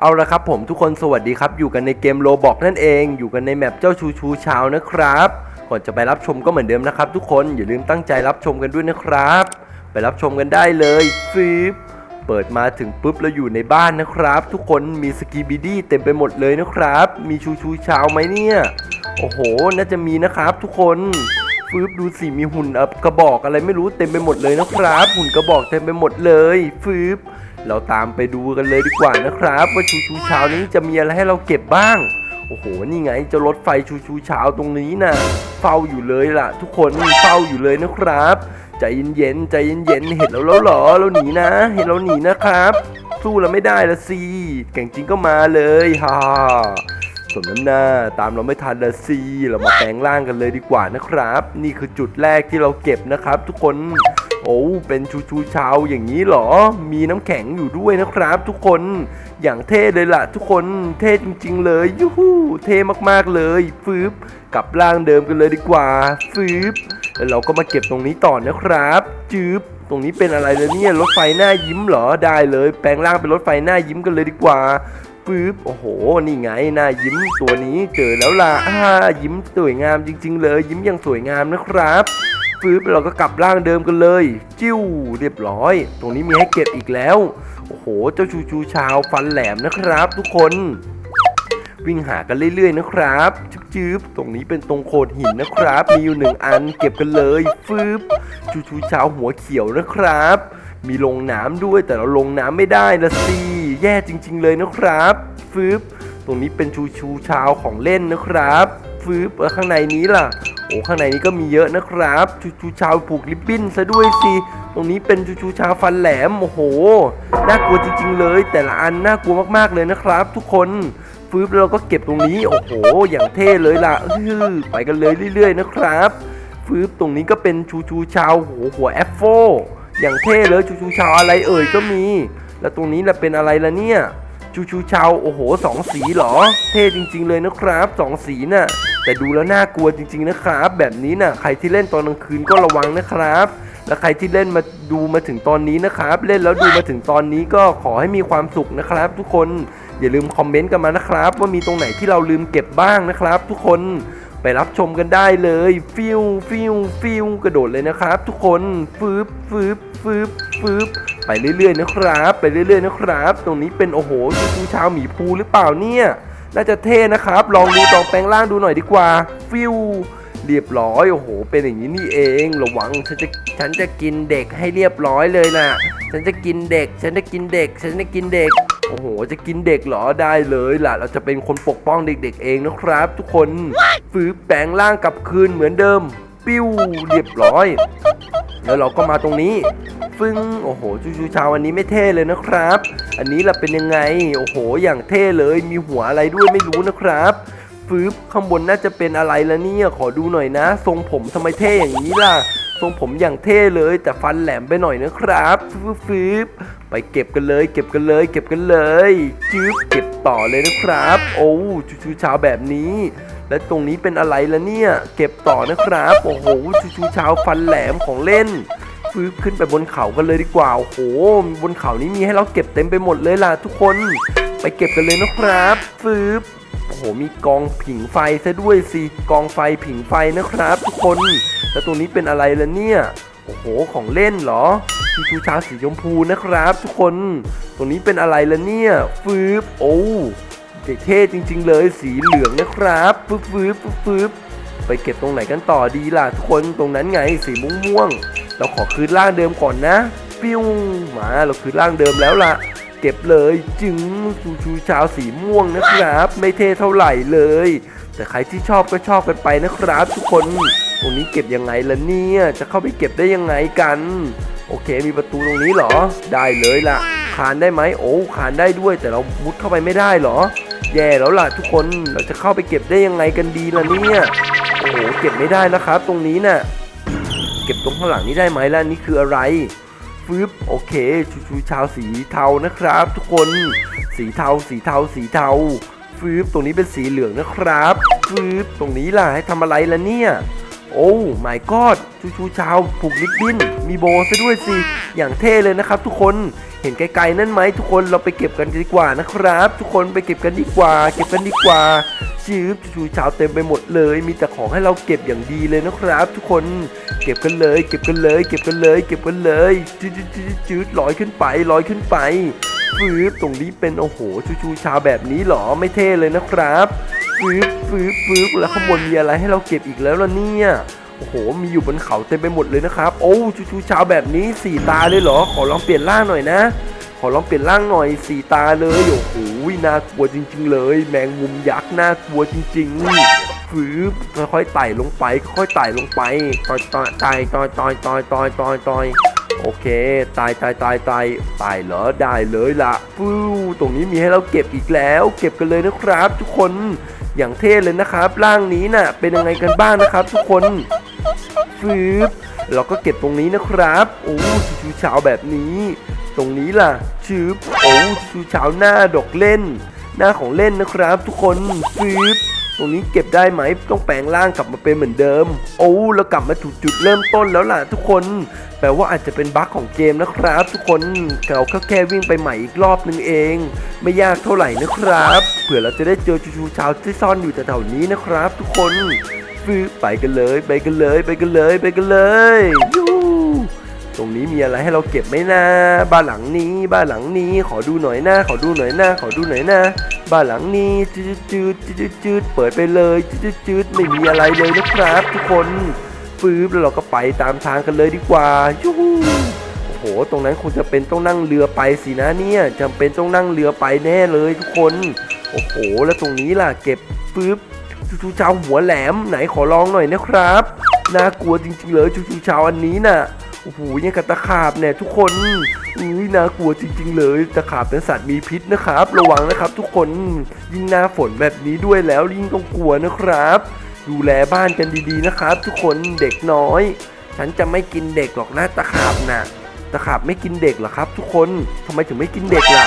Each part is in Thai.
เอาละครับผมทุกคนสวัสดีครับ อยู่กันในเกมโลบอกนั่นเอง อยู่กันในแมปเจ้าชูชูชาวนะครับ ก่อนจะไปรับชมก็เหมือนเดิมนะครับ ทุกคนอย่าลืมตั้งใจรับชมกันด้วยนะครับ ไปรับชมกันได้เลยฟีบเปิดมาถึงปุ๊บแล้วอยู่ในบ้านนะครับ ทุกคนมีสกีบีดี้เต็มไปหมดเลยนะครับ มีชูชูชาวไหมเนี่ย โอ้โห น่าจะมีนะครับ ทุกคนฟืบดูสิมีหุ่นกระบอกอะไรไม่รู้เต็มไปหมดเลยนะครับ หุ่นกระบอกเต็มไปหมดเลยฟืบ เราตามไปดูกันเลยดีกว่านะครับ ว่าชูชูเช้านี้จะมีอะไรให้เราเก็บบ้าง โอ้โห นี่ไงจะรถไฟชูชูเช้าตรงนี้นะเฝ้าอยู่เลยล่ะ ทุกคนเฝ้าอยู่เลยนะครับใจเย็นๆใจเย็นๆเห็นเราแล้วเหรอเราหนีนะ เห็นเราหนีนะครับ สู้เราไม่ได้ละสิเก่งจริงก็มาเลยฮ่าสมน้ำหน้าตามเราไม่ทันละสิเรามาแปลงร่างกันเลยดีกว่านะครับ นี่คือจุดแรกที่เราเก็บนะครับ ทุกคน โอ้เป็นชูชูชาวอย่างนี้เหรอ มีน้ำแข็งอยู่ด้วยนะครับทุกคน อย่างเท่เลยล่ะทุกคน เท่จริง ๆ เลยยูฮูเท่มากๆเลยฟืบกลับร่างเดิมกันเลยดีกว่าฟืบแล้วเราก็มาเก็บตรงนี้ต่อนะครับ จืบตรงนี้เป็นอะไรเลยเนี่ยรถไฟหน้ายิ้มเหรอได้เลย แปลงร่างเป็นรถไฟหน้ายิ้มกันเลยดีกว่าปึ๊บโอ้โห นี่ไงหน้ายิ้มตัวนี้เจอแล้วล่ะอ่ายิ้มสวยงามจริง ๆ เลย ยิ้มอย่างสวยงามนะครับ ปึ๊บเราก็กลับร่างเดิมกันเลย จิ้วเรียบร้อย ตรงนี้มีให้เก็บอีกแล้ว โอ้โห เจ้าชูชูชาวฟันแหลมนะครับ ทุกคน วิ่งหากันเรื่อยๆนะครับจืบๆตรงนี้เป็นตรงโขดหินนะครับ มีอยู่หนึ่งอันเก็บกันเลยฟืบชูชูชาวหัวเขียวนะครับ มีลงน้ำด้วยแต่เราลงน้ำไม่ได้ละสิแย่จริง ๆ เลยนะครับฟืบตรงนี้เป็นชูชูชาวของเล่นนะครับฟืบแล้วข้างในนี้ล่ะ โอ้ข้างในนี้ก็มีเยอะนะครับชูชูชาวผูกริบบิ้นซะด้วยสิตรงนี้เป็นชูชูชาวฟันแหลมโอ้โหน่ากลัวจริง ๆ เลย แต่ละอันน่ากลัวมากๆเลยนะครับ ทุกคนฟืบเราก็เก็บตรงนี้โอ้โห อย่างเท่เลยล่ะไปกันเลยเรื่อย ๆ นะครับฟืบตรงนี้ก็เป็นชูชูชาวหัวหัวแอปโฟอย่างเท่เลยชูชูชาวอะไรเอ่ยก็มี แล้วตรงนี้ล่ะเป็นอะไรล่ะเนี่ยชูชูชาวโอ้โหสองสีเหรอ เท่จริง ๆ เลยนะครับสองสีน่ะ แต่ดูแล้วน่ากลัวจริง ๆนะครับ แบบนี้น่ะใครที่เล่นตอนกลางคืนก็ระวังนะครับ และใครที่เล่นมาดูมาถึงตอนนี้นะครับ เล่นแล้วดูมาถึงตอนนี้ก็ขอให้มีความสุขนะครับ ทุกคนอย่าลืมคอมเมนต์กันมานะครับ ว่ามีตรงไหนที่เราลืมเก็บบ้างนะครับ ทุกคนไปรับชมกันได้เลย ฟิวฟิวฟิวกระโดดเลยนะครับ ทุกคนฟืบฟืบฟืบฟืบไปเรื่อยๆนะครับ ไปเรื่อยๆนะครับ ตรงนี้เป็นโอ้โหชูชูชาวหมีภูหรือเปล่าเนี่ย น่าจะเท่นะครับ ลองดูลองแปลงร่างดูหน่อยดีกว่า ฟิวเรียบร้อยโอ้โห เป็นอย่างนี้นี่เองระวังฉันจะฉันจะกินเด็กให้เรียบร้อยเลยนะฉันจะกินเด็ก ฉันจะกินเด็ก ฉันจะกินเด็กโอ้โห จะกินเด็กเหรอได้เลยล่ะ เราจะเป็นคนปกป้องเด็กๆเองนะครับ ทุกคนฟื้นแปลงร่างกลับคืนเหมือนเดิม ปิ้วเรียบร้อย แล้วเราก็มาตรงนี้ ฟึ้งโอ้โหชูชูชาวอันนี้ไม่เท่เลยนะครับ อันนี้ล่ะเป็นยังไง โอ้โห อย่างเท่เลยมีหัวอะไรด้วยไม่รู้นะครับฟืบข้างบนน่าจะเป็นอะไรละเนี่ยขอดูหน่อยนะ ทรงผมทำไมเท่อย่างนี้ล่ะ ทรงผมอย่างเท่เลย แต่ฟันแหลมไปหน่อยนะครับฟืบฟืบไปเก็บกันเลย เก็บกันเลย เก็บกันเลยจื๊บเก็บต่อเลยนะครับ โอ้ชูชูชาวแบบนี้ และตรงนี้เป็นอะไรละเนี่ย เก็บต่อนะครับ โอ้โหชูชูชาวฟันแหลมของเล่นฟืบขึ้นไปบนเขากันเลยดีกว่า โอ้โห บนเขานี้มีให้เราเก็บเต็มไปหมดเลยล่ะทุกคน ไปเก็บกันเลยนะครับฟืบโอ้โห มีกองผิงไฟซะด้วยสิ กองไฟผิงไฟนะครับ ทุกคน แล้วตรงนี้เป็นอะไรละเนี่ย โอ้โห ของเล่นเหรอชูชูชาสีชมพูนะครับ ทุกคน ตรงนี้เป็นอะไรละเนี่ยฟืบโอ้ เท่จริง ๆ เลยสีเหลืองนะครับฟืบฟืบฟืบฟืบไปเก็บตรงไหนกันต่อดีล่ะทุกคนตรงนั้นไงสีม่วงม่วงๆเราขอคืนร่างเดิมก่อนนะ ปิ้วมาเราคืนร่างเดิมแล้วล่ะ เก็บเลยจึงชูชูชาวสีม่วงนะครับ ไม่เท่เท่าไหร่เลย แต่ใครที่ชอบก็ชอบกันไปนะครับ ทุกคนตรงนี้เก็บยังไงล่ะเนี่ยจะเข้าไปเก็บได้ยังไงกัน โอเคมีประตูตรงนี้เหรอ ได้เลยล่ะคานได้ไหมโอ้คานได้ด้วยแต่เรามุดเข้าไปไม่ได้เหรอ แย่แล้วล่ะทุกคนเราจะเข้าไปเก็บได้ยังไงกันดีล่ะเนี่ยโอ้โหเก็บไม่ได้นะครับ ตรงนี้น่ะเก็บตรงข้างหลังนี้ได้ไหมล่ะนี่คืออะไรฟืบโอเคชูชูชาวสีเทานะครับ ทุกคนสีเทาสีเทาสีเทาฟืบตรงนี้เป็นสีเหลืองนะครับฟืบตรงนี้ล่ะให้ทำอะไรล่ะเนี่ย โอ้ my god ชูชูชาวผูกลิบบิ้น มีโบซะด้วยสิ อย่างเท่เลยนะครับทุกคน เห็นไกลๆนั่นไหมทุกคนเราไปเก็บกันดีกว่านะครับ ทุกคนไปเก็บกันดีกว่า เก็บกันดีกว่าจืบชูชูชาวเต็มไปหมดเลย มีแต่ของให้เราเก็บอย่างดีเลยนะครับ ทุกคน เก็บกันเลย เก็บกันเลย เก็บกันเลย เก็บกันเลยจืดจืดจืดจืดลอยขึ้นไปลอยขึ้นไปฟืบตรงนี้เป็นโอ้โหชูชูชาวแบบนี้เหรอไม่เท่เลยนะครับ ฟืบฟืบฟืบแล้วข้างบนมีอะไรให้เราเก็บอีกแล้วล่ะเนี่ย โอ้โห มีอยู่บนเขาเต็มไปหมดเลยนะครับ โอ้ชูชูช้าแบบนี้สี่ตาเลยเหรอ ขอลองเปลี่ยนร่างหน่อยนะ ขอลองเปลี่ยนร่างหน่อยสี่ตาเลย โอ้โห น่ากลัวจริง ๆ เลย แมงมุมยักษ์น่ากลัวจริง ๆฟืบค่อยๆไต่ลงไป ค่อยๆไต่ลงไปต่อยต่อยต่อยต่อยต่อยต่อยต่อยต่อยต่อยโอเคตายตายตายตายตายเหรอได้เลยละฟูตรงนี้มีให้เราเก็บอีกแล้ว เก็บกันเลยนะครับ ทุกคน อย่างเท่เลยนะครับร่างนี้น่ะเป็นยังไงกันบ้างนะครับ ทุกคนฟืบเราก็เก็บตรงนี้นะครับโอ้ชูช้าแบบนี้ ตรงนี้ล่ะชืบโอ้ชูช้าหน้าดอกเล่น หน้าของเล่นนะครับ ทุกคนฟืบ ตรงนี้เก็บได้ไหมต้องแปลงร่างกลับมาเป็นเหมือนเดิม โอ้แล้วกลับมาถูกจุดเริ่มต้นแล้วล่ะทุกคนแปลว่าอาจจะเป็นบั๊กของเกมนะครับ ทุกคนเราก็แค่วิ่งไปใหม่อีกรอบนึงเอง ไม่ยากเท่าไหร่นะครับเผื่อเราจะได้เจอชูชูช้าที่ซ่อนอยู่แถวๆนี้นะครับ ทุกคนฟืบไปกันเลย ไปกันเลย ไปกันเลย ไปกันเลยยู ตรงนี้มีอะไรให้เราเก็บไหมนะ บ้านหลังนี้ บ้านหลังนี้ ขอดูหน่อยนะ ขอดูหน่อยนะขอดูหน่อยนะ บ้านหลังนี้จืดจืดจืดจืดเปิดไปเลยจืดจืดไม่มีอะไรเลยนะครับ ทุกคนฟืบแล้วเราก็ไปตามทางกันเลยดีกว่ายูโอ้โห ตรงนั้นคงจะเป็นต้องนั่งเรือไปสินะเนี่ยจำเป็นต้องนั่งเรือไปแน่เลยทุกคน โอ้โห แล้วตรงนี้ล่ะเก็บฟืบชูชูชาวหัวแหลมไหนขอลองหน่อยนะครับ น่ากลัวจริงๆเลยชูชูชาวอันนี้น่ะ อ้โหยังกับตะขาบเนี่ยทุกคนอุ้ยน่ากลัวจริง ๆ เลย ตะขาบเป็นสัตว์มีพิษนะครับ ระวังนะครับ ทุกคนยิ่งหน้าฝนแบบนี้ด้วยแล้วยิ่งต้องกลัวนะครับ ดูแลบ้านกันดีๆนะครับ ทุกคนเด็กน้อย ฉันจะไม่กินเด็กหรอกนะตะขาบน่ะตะขาบไม่กินเด็กหรอครับ ทุกคนทำไมถึงไม่กินเด็กล่ะ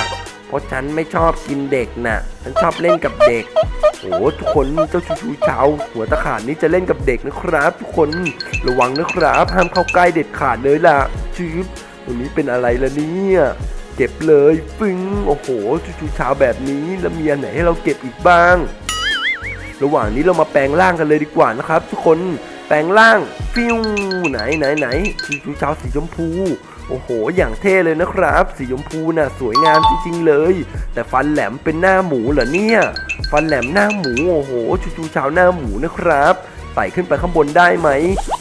เพราะฉันไม่ชอบกินเด็กน่ะ ฉันชอบเล่นกับเด็ก โอ้ทุกคนเจ้าชูชูเช้าหัวตะขาดนี้จะเล่นกับเด็กนะครับ ทุกคนระวังนะครับห้ามเข้าใกล้เด็ดขาดเลยล่ะชืบตรงนี้เป็นอะไรล่ะเนี่ยเก็บเลยปึ้งโอ้โหชูชูเช้าแบบนี้แล้วมีอันไหนให้เราเก็บอีกบ้าง ระหว่างนี้เรามาแปลงร่างกันเลยดีกว่านะครับ ทุกคนแปลงร่างฟิวไหนไหนไหนชูชูเช้าสีชมพู โอ้โห อย่างเท่เลยนะครับ สีชมพูน่ะสวยงามจริงๆเลย แต่ฟันแหลมเป็นหน้าหมูเหรอเนี่ย ฟันแหลมหน้าหมู โอ้โห ชูชูชาวหน้าหมูนะครับไต่ขึ้นไปข้างบนได้ไหม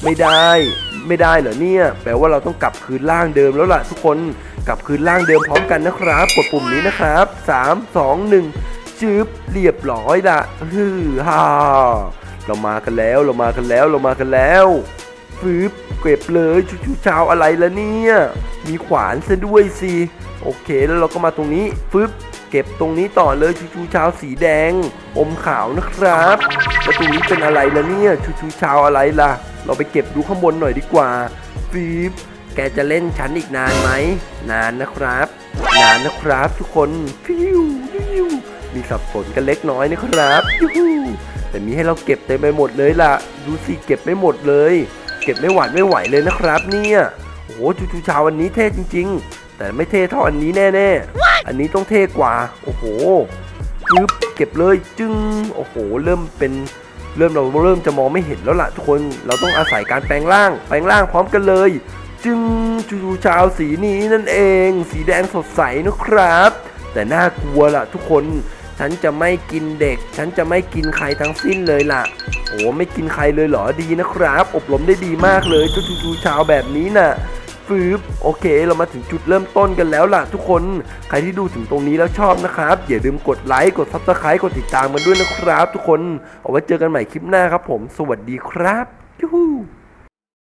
ไม่ได้ ไม่ได้เหรอเนี่ย แปลว่าเราต้องกลับคืนร่างเดิมแล้วล่ะทุกคน กลับคืนร่างเดิมพร้อมกันนะครับ กดปุ่มนี้นะครับ 3 2 1ชืบเรียบร้อยละฮือฮ่าเรามากันแล้ว เรามากันแล้ว เรามากันแล้ว ฟืบเก็บเลยชูชูชาวอะไรละเนี่ย มีขวานซะด้วยสิโอเคแล้วเราก็มาตรงนี้ฟึบเก็บตรงนี้ต่อเลยชูชูชาวสีแดง อมขาวนะครับแล้วตรงนี้เป็นอะไรละเนี่ยชูชูชาวอะไรล่ะ เราไปเก็บดูข้างบนหน่อยดีกว่าฟีบแกจะเล่นชั้นอีกนานไหมนานนะครับ นานนะครับทุกคนฟิวฟิวมีสับสนกันเล็กน้อยนะครับยูฮูแต่มีให้เราเก็บเต็มไปหมดเลยล่ะ ดูสิเก็บไม่หมดเลย เก็บไม่หวาดไม่ไหวเลยนะครับเนี่ยโอ้โหชูชูชาวอันนี้เท่จริง ๆ แต่ไม่เท่เท่าอันนี้แน่ๆ อันนี้ต้องเท่กว่า โอ้โหปึ๊บเก็บเลยจึงโอ้โห เริ่มเป็นเริ่มเราเริ่มจะมองไม่เห็นแล้วล่ะทุกคนเราต้องอาศัยการแปลงร่าง แปลงร่างพร้อมกันเลย จึงชูชูชาวสีนี้นั่นเอง สีแดงสดใสนะครับ แต่น่ากลัวล่ะทุกคน ฉันจะไม่กินเด็ก ฉันจะไม่กินใครทั้งสิ้นเลยล่ะ โอ้ไม่กินใครเลยเหรอดีนะครับ อบรมได้ดีมากเลยชูชูชาวแบบนี้น่ะฟืบโอเค เรามาถึงจุดเริ่มต้นกันแล้วล่ะทุกคน ใครที่ดูถึงตรงนี้แล้วชอบนะครับ อย่าลืมกดไลค์ กดซับสไครต์กดติดตามกันด้วยนะครับ ทุกคน เอาไว้เจอกันใหม่คลิปหน้าครับผม สวัสดีครับยูฮู